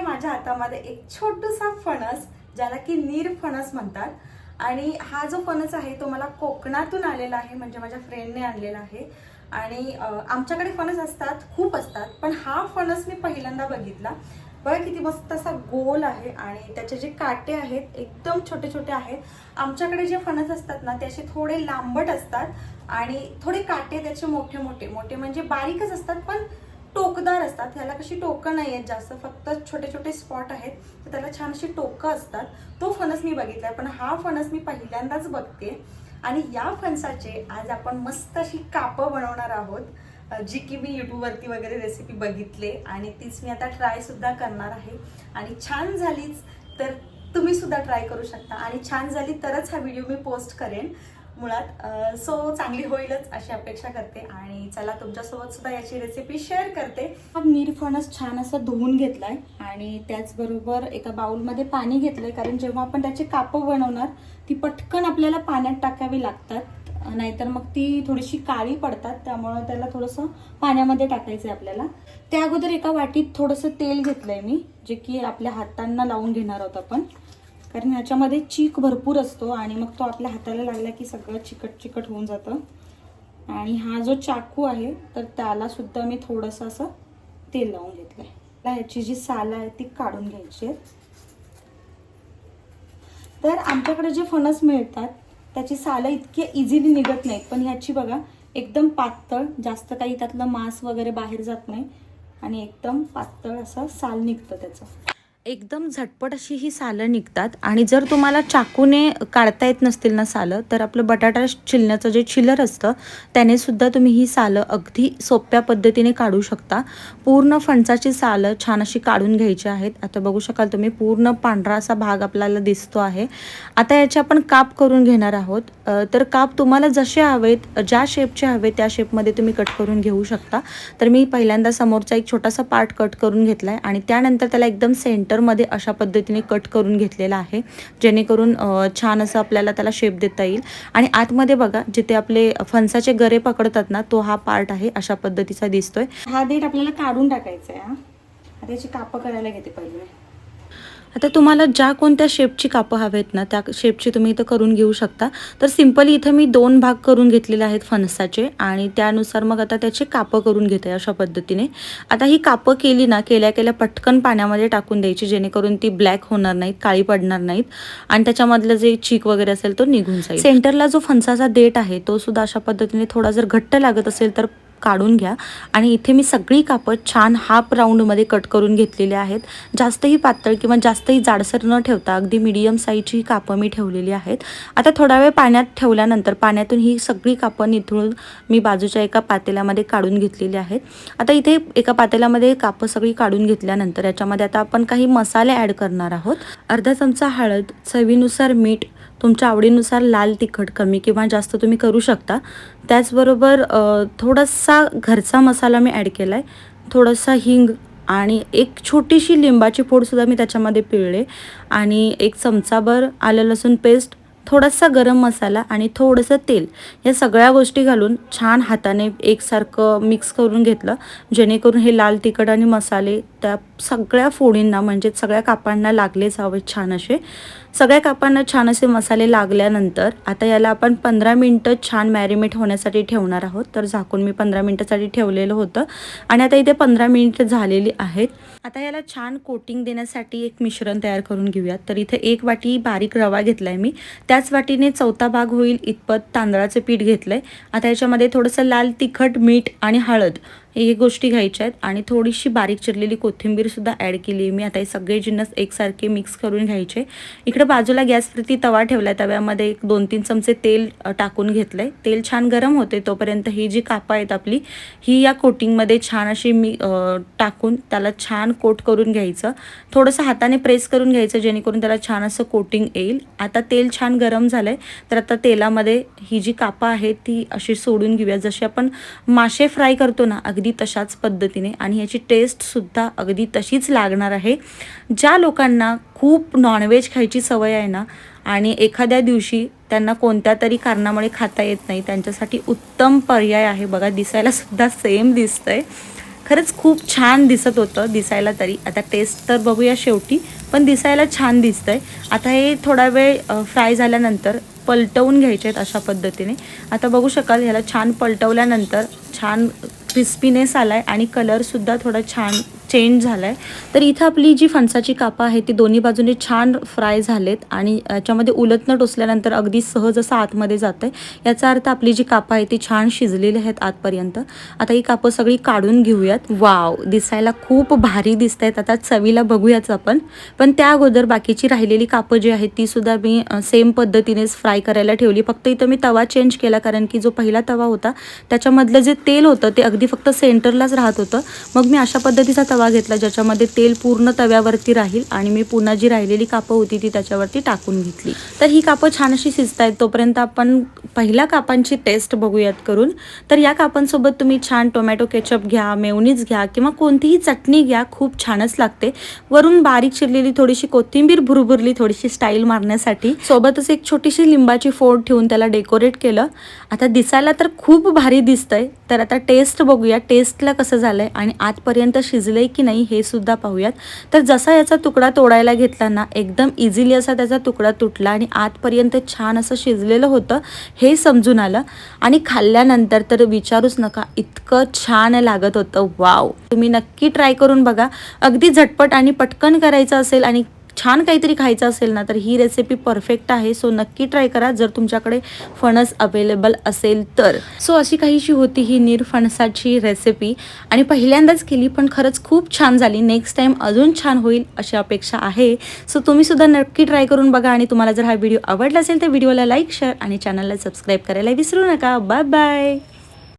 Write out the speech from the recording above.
आहे माझ्या हातामध्ये एक छोटूसा फणस ज्याला की नीर फणस म्हणतात. आणि हा जो फणस आहे तो मला कोकणातून आलेला आहे म्हणजे माझ्या फ्रेंडने आणलेला आहे. आणि आमच्याकडे फणस असतात खूप असतात पण हा फणस मी पहिल्यांदा बघितला. बघा किती मस्त असा गोल आहे आणि त्याचे जे काटे आहेत एकदम छोटे छोटे आहेत. आमच्याकडे जे फणस असतात ना ते असे थोडे लांबट असतात आणि थोडे काटे त्याचे मोठे मोठे मोठे म्हणजे बारीकच असतात पण टोकदार असतात. ह्याला कशी टोकं नाही आहेत जास्त फक्त छोटे छोटे स्पॉट आहेत. तर त्याला छान अशी टोकं असतात. तो फणस मी बघितलाय पण हा फणस मी पहिल्यांदाच बघते. आणि या फणसाचे आज आपण मस्त अशी कापं बनवणार आहोत जी की मी यूट्यूबवरती वगैरे रेसिपी बघितले आणि तीच मी आता ट्राय सुद्धा करणार आहे. आणि छान झालीच तर तुम्ही सुद्धा ट्राय करू शकता. आणि छान झाली तरच हा व्हिडिओ मी पोस्ट करेन. मुळात सो चांगली होईलच अशी अपेक्षा करते आणि चला तुमच्यासोबत सुद्धा याची रेसिपी शेअर करते. निरफणस छान असं धुवून घेतलाय आणि त्याचबरोबर एका बाउलमध्ये पाणी घेतलंय कारण जेव्हा आपण त्याचे कापं बनवणार ती पटकन आपल्याला पाण्यात टाकावी लागतात. नाहीतर मग ती थोडीशी काळी पडतात त्यामुळं त्याला थोडंसं पाण्यामध्ये टाकायचं आहे आपल्याला. त्या अगोदर एका वाटीत थोडंसं तेल घेतलंय मी जे की आपल्या हातांना लावून घेणार आहोत आपण. कारण ह्याच्यामध्ये चीक भरपूर असतो आणि मग तो आपल्या हाताला लागला की सगळं चिकट चिकट होऊन जातं. आणि हा जो चाकू आहे तर त्याला सुद्धा मी थोडंसं असं तेल लावून घेतलं आहे ह्याची जी साल आहे ती काढून घ्यायची आहेत तर आमच्याकडे जे फणस मिळतात त्याची सालं इतकी इझिली निघत नाहीत. पण ह्याची बघा एकदम पातळ जास्त काही त्यातलं मांस वगैरे बाहेर जात नाही. आणि एकदम पातळ असं साल निघतं त्याचं. एकदम झटपट अशी ही सालं निघतात. आणि जर तुम्हाला चाकूने काढता येत नसतील ना सालं तर आपलं बटाटा छिलण्याचं जे छिलर असतं त्याने सुद्धा तुम्ही ही सालं अगदी सोप्या पद्धतीने काढू शकता. पूर्ण फणसाची सालं छान अशी काढून घ्यायची आहेत. आता बघू शकाल तुम्ही पूर्ण पांढरा असा भाग आपल्याला दिसतो आहे. आता याचे आपण काप करून घेणार आहोत. तर काप तुम्हाला जसे हवेत ज्या शेपचे हवे त्या शेपमध्ये तुम्ही कट करून घेऊ शकता. तर मी पहिल्यांदा समोरचा एक छोटासा पार्ट कट करून घेतला आहे आणि त्यानंतर त्याला एकदम सेंट सेंटरमध्ये अशा पद्धतीने कट करून घेतलेला आहे जेणेकरून छान असं आपल्याला त्याला शेप देता येईल. आणि आतमध्ये बघा जिथे आपले फणसाचे गरे पकडतात ना तो हा पार्ट आहे अशा पद्धतीचा दिसतोय. हा देठ आपल्याला काढून टाकायचा आहे हा. त्याची कापं करायला घेते पहिले. आता तुम्हाला ज्या कोणत्या शेपची कापं हवेत ना त्या शेपची तुम्ही इथं करून घेऊ शकता. तर सिम्पली इथं मी दोन भाग करून घेतलेले आहेत फणसाचे आणि त्यानुसार मग आता त्याचे कापं करून घेते अशा पद्धतीने. आता ही कापं केली ना केल्या केल्या पटकन पाण्यामध्ये टाकून द्यायची जेणेकरून ती ब्लॅक होणार नाहीत काळी पडणार नाहीत आणि त्याच्यामधलं जे चीक वगैरे असेल तो निघून जाईल. सेंटरला जो फणसाचा देठ आहे तो सुद्धा अशा पद्धतीने थोडा जर घट्ट लागत असेल तर काढून घ्या. आणि इथे मी सगळी कापं छान हाफ राऊंडमध्ये कट करून घेतलेली आहेत. जास्तही पातळ किंवा जास्तही जाडसर न ठेवता अगदी मीडियम साईजची ही कापं मी ठेवलेली आहेत. आता थोडा वेळ पाण्यात ठेवल्यानंतर पाण्यातून ही सगळी कापं निथळून मी बाजूच्या एका पातेल्यामध्ये काढून घेतलेली आहेत. आता इथे एका पातेल्यामध्ये कापं सगळी काढून घेतल्यानंतर याच्यामध्ये आता आपण काही मसाले ॲड करणार आहोत. अर्धा चमचा हळद चवीनुसार मीठ तुमच्या आवडीनुसार लाल तिखट कमी किंवा जास्त तुम्ही करू शकता. त्याचबरोबर थोडासा घरचा मसाला मी ॲड केला आहे थोडासा हिंग आणि एक छोटीशी लिंबाची फोडसुद्धा मी त्याच्यामध्ये पिळले. आणि एक चमचाभर आलं लसूण पेस्ट थोडासा गरम मसाला आणि थोडंसं तेल या सगळ्या गोष्टी घालून छान हाताने एकसारखं मिक्स करून घेतलं. जेणेकरून हे लाल तिखट आणि मसाले त्या सगळ्या फोडींना म्हणजे सगळ्या कापांना लागलेच हवेत छान असे. सगळ्या कापांना छान असे मसाले लागल्यानंतर आता याला आपण पंधरा मिनटं छान मॅरिनेट होण्यासाठी ठेवणार आहोत. तर झाकून मी पंधरा मिनटासाठी ठेवलेलं होतं. आणि आता इथे पंधरा मिनिटं झालेली आहेत. आता याला छान कोटिंग देण्यासाठी एक मिश्रण तयार करून घेऊयात. तर इथे एक वाटी बारीक रवा घेतला आहे मी. त्याच वाटीने चौथा भाग होईल. इतपत तांदळाचं पीठ घेतलं आहे आता याच्यामध्ये थोडंसं लाल तिखट मीठ आणि हळद हे गोष्टी घ्यायच्या आहेत. आणि थोडीशी बारीक चिरलेली कोथिंबीरसुद्धा ॲड केली. आहे मी आता हे सगळे जिन्नस एकसारखे मिक्स करून घ्यायचे. इकडे बाजूला गॅसवरती तवा ठेवला आहे तव्यामध्ये एक दोन तीन चमचे तेल टाकून घेतलं आहे तेल छान गरम होते तोपर्यंत ही जी कापं आहेत आपली ही या कोटिंगमध्ये छान अशी मी टाकून त्याला छान कोट करून घ्यायचं. थोडंसं हाताने प्रेस करून घ्यायचं जेणेकरून त्याला छान असं कोटिंग येईल. आता तेल छान गरम झालं आहे तर आता तेलामध्ये ही जी कापं आहे ती अशी सोडून घेऊया. जशी आपण मासे फ्राय करतो ना अगदी अगदी तशाच पद्धतीने आणि ह्याची टेस्टसुद्धा अगदी तशीच लागणार आहे. ज्या लोकांना खूप नॉनव्हेज खायची सवय आहे ना आणि एखाद्या दिवशी त्यांना कोणत्या तरी कारणामुळे खाता येत नाही त्यांच्यासाठी उत्तम पर्याय आहे. बघा दिसायलासुद्धा सेम सेम दिसतंय. खरंच खूप छान दिसत होतं दिसायला तरी. आता टेस्ट तर बघूया शेवटी पण दिसायला छान दिसतंय. आता हे थोडा वेळ फ्राय झाल्यानंतर पलटवून घ्यायचे आहेत अशा पद्धतीने. आता बघू शकाल ह्याला छान पलटवल्यानंतर छान क्रिस्पीनेस आला आहे आणि कलरसुद्धा थोडा छान चेंज झाला आहे तर इथं आपली जी फणसाची कापं आहे ती दोन्ही बाजूने छान फ्राय झालेत आणि याच्यामध्ये उलटनं टोसल्यानंतर टोचल्यानंतर अगदी सहज असं आतमध्ये जातं आहे याचा अर्थ आपली जी कापं आहे ती छान शिजलेली आहेत आतपर्यंत. आता ही कापं सगळी काढून घेऊयात. वाव दिसायला खूप भारी दिसत आहेत आता चवीला बघूयाच आपण. पण त्या अगोदर बाकीची राहिलेली कापं जी आहेत ती सुद्धा मी सेम पद्धतीनेच फ्राय करायला ठेवली. फक्त इथं मी तवा चेंज केला कारण की जो पहिला तवा होता त्याच्यामधलं जे तेल होतं ते अगदी फक्त सेंटरलाच राहत होतं. मग मी अशा पद्धतीचा तवा घेतला ज्याच्यामध्ये तेल पूर्ण तव्यावरती राहील आणि मी पुन्हा जी राहिलेली कापं होती ती त्याच्यावरती टाकून घेतली. तर ही कापं छान अशी शिजत आहेत तोपर्यंत आपण पहिल्या कापांची टेस्ट बघूयात करून. तर या कापांसोबत तुम्ही छान टोमॅटो केचप घ्या मेवनीज घ्या किंवा कोणतीही चटणी घ्या खूप छानच लागते. वरून बारीक चिरलेली थोडीशी कोथिंबीर भुरभुरली थोडीशी स्टाईल मारण्यासाठी. सोबतच एक छोटीशी लिंबाची फोड ठेवून त्याला डेकोरेट केलं. आता दिसायला तर खूप भारी दिसतंय तर आता टेस्ट बघूया. टेस्टला कसं झालं आहे आणि आतपर्यंत आहे की नाही हे सुद्धा पाहूयात. तर जसा याचा तुकडा तोडायला घेतला ना एकदम इझिली असा त्याचा तुकडा तुटला आणि आतपर्यंत छान असं शिजलेलं होतं हे समजून आलं. आणि खाल्ल्यानंतर तर विचारूच नका इतकं छान लागत होतं. वाव तुम्ही नक्की ट्राय करून बघा. अगदी झटपट आणि पटकन करायचं असेल आणि छान काहीतरी खायचं असेल ना तर ही रेसिपी परफेक्ट आहे. सो नक्की ट्राय करा जर तुमच्याकडे फणस अवेलेबल असेल तर. सो अशी काहीशी होती ही निरफणसाची रेसिपी आणि पहिल्यांदाच केली पण खरंच खूप छान झाली. नेक्स्ट टाईम अजून छान होईल अशी अपेक्षा आहे. सो तुम्हीसुद्धा नक्की ट्राय करून बघा आणि तुम्हाला जर हा व्हिडिओ आवडला असेल तर व्हिडिओला लाईक शेअर आणि चॅनलला सबस्क्राईब करायला विसरू नका. Bye bye